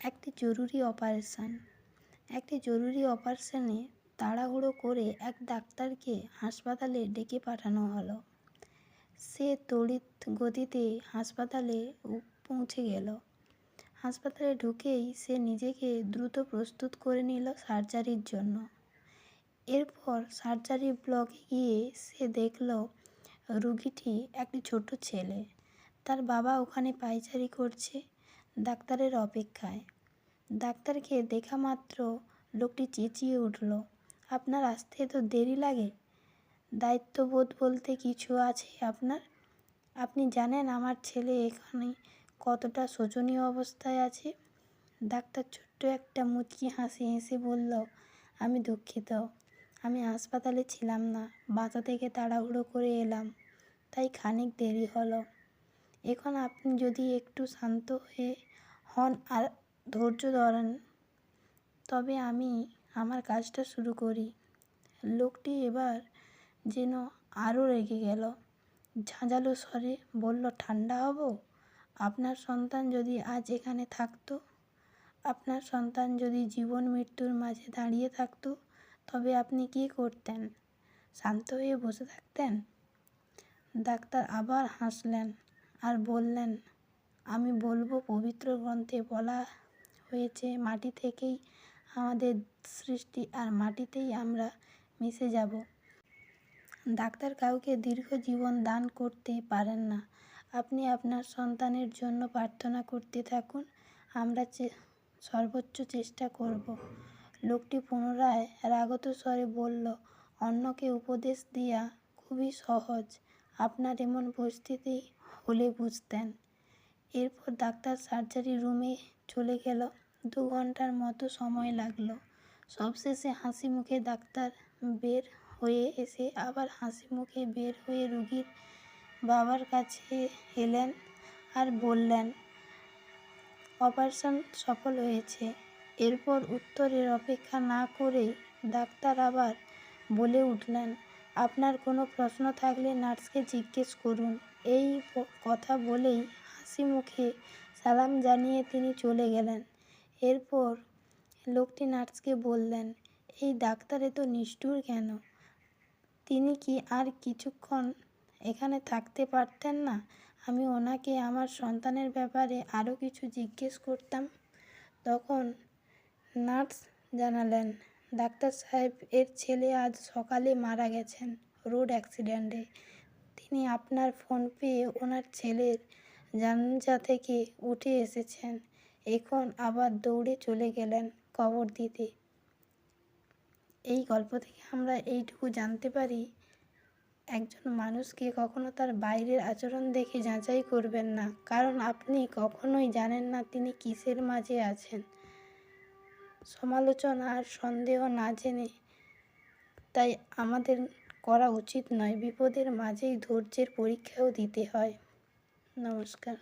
একটি জরুরি অপারেশান একটি জরুরি অপারেশানে তাড়াহুড়ো করে এক ডাক্তারকে হাসপাতালে ডেকে পাঠানো হলো। সে তড়িৎ গতিতে হাসপাতালে পৌঁছে গেল। হাসপাতালে ঢুকেই সে নিজেকে দ্রুত প্রস্তুত করে নিল সার্জারির জন্য। এরপর সার্জারি ব্লকে গিয়ে সে দেখল রুগীটি একটি ছোট ছেলে। তার বাবা ওখানে পায়চারি করছে। ডাক্তারের অপেক্ষায়। ডাক্তারকে দেখা মাত্র লোকটি চেঁচিয়ে উঠল, আপনার আসতে এত দেরি লাগে? দায়িত্ববোধ বলতে কিছু আছে আপনার? আপনি জানেন আমার ছেলে এখানে কতটা শোচনীয় অবস্থায় আছে? ডাক্তার ছোট্ট একটা মুচকি হাসি হেসে বলল, আমি দুঃখিত, আমি হাসপাতালে ছিলাম না, বাসা থেকে তাড়াহুড়ো করে এলাম, তাই খানিক দেরি হলো। এখন আপনি যদি একটু শান্ত হয়ে হন আর ধৈর্য ধরেন। তবে আমি আমার কাজটা শুরু করি। লোকটি এবার যেন আরও রেগে গেল। ঝাঁঝালো স্বরে বলল ঠান্ডা হব? আপনার সন্তান যদি আজ এখানে থাকতো, আপনার সন্তান যদি জীবন মৃত্যুর মাঝে দাঁড়িয়ে থাকতো, তবে আপনি কী করতেন? শান্ত হয়ে বসে থাকতেন? ডাক্তার আবার হাসলেন আর বললেন আমি বলব পবিত্র গ্রন্থে বলা হয়েছে, মাটি থেকেই আমাদের সৃষ্টি আর মাটিতেই আমরা মিশে যাব। ডাক্তার কাউকে দীর্ঘ জীবন দান করতে পারেন না। আপনি আপনার সন্তানের জন্য প্রার্থনা করতে থাকুন, আমরা সর্বোচ্চ চেষ্টা করব। লোকটি পুনরায় রাগত স্বরে বলল, অন্যকে উপদেশ দেওয়া খুবই সহজ। আপনার এমন পরিস্থিতি হলে বুঝতেন। এরপর ডাক্তার সার্জারি রুমে চলে গেল। দু ঘণ্টার মতো সময় লাগল। সবশেষে হাসি মুখে ডাক্তার বের হয়ে এসে আবার হাসি মুখে বের হয়ে রুগীর বাবার কাছে এলেন আর বললেন, অপারেশন সফল হয়েছে। এরপর উত্তরের অপেক্ষা না করেই ডাক্তার আবার বলে উঠলেন, আপনার কোনো প্রশ্ন থাকলে নার্সকে জিজ্ঞেস করুন। এই কথা বলেই হাসি মুখে সালাম জানিয়ে তিনি চলে গেলেন। এরপর লোকটি নার্সকে বললেন, এই ডাক্তার এত নিষ্ঠুর কেন? তিনি কি আর কিছুক্ষণ এখানে থাকতে পারতেন না? আমি ওনাকে আমার সন্তানের ব্যাপারে আরও কিছু জিজ্ঞেস করতাম। তখন নার্স জানালেন, ডাক্তার সাহেব, এর ছেলে আজ সকালে মারা গেছেন রোড অ্যাক্সিডেন্টে। তিনি আপনার ফোন পেয়ে ওনার ছেলের জানাজা থেকে উঠে এসেছেন। এখন আবার দৌড়ে চলে গেলেন কবর দিতে। এই গল্প থেকে আমরা এইটুকু জানতে পারি, একজন মানুষকে কখনো তার বাইরের আচরণ দেখে যাচাই করবেন না। কারণ আপনি কখনোই জানেন না তিনি কিসের মাঝে আছেন। সমালোচনা আর সন্দেহ না জেনে তাই আমাদের করা উচিত নয়, বিপদের মাঝেই ধৈর্যের পরীক্ষাও দিতে হয়। নমস্কার।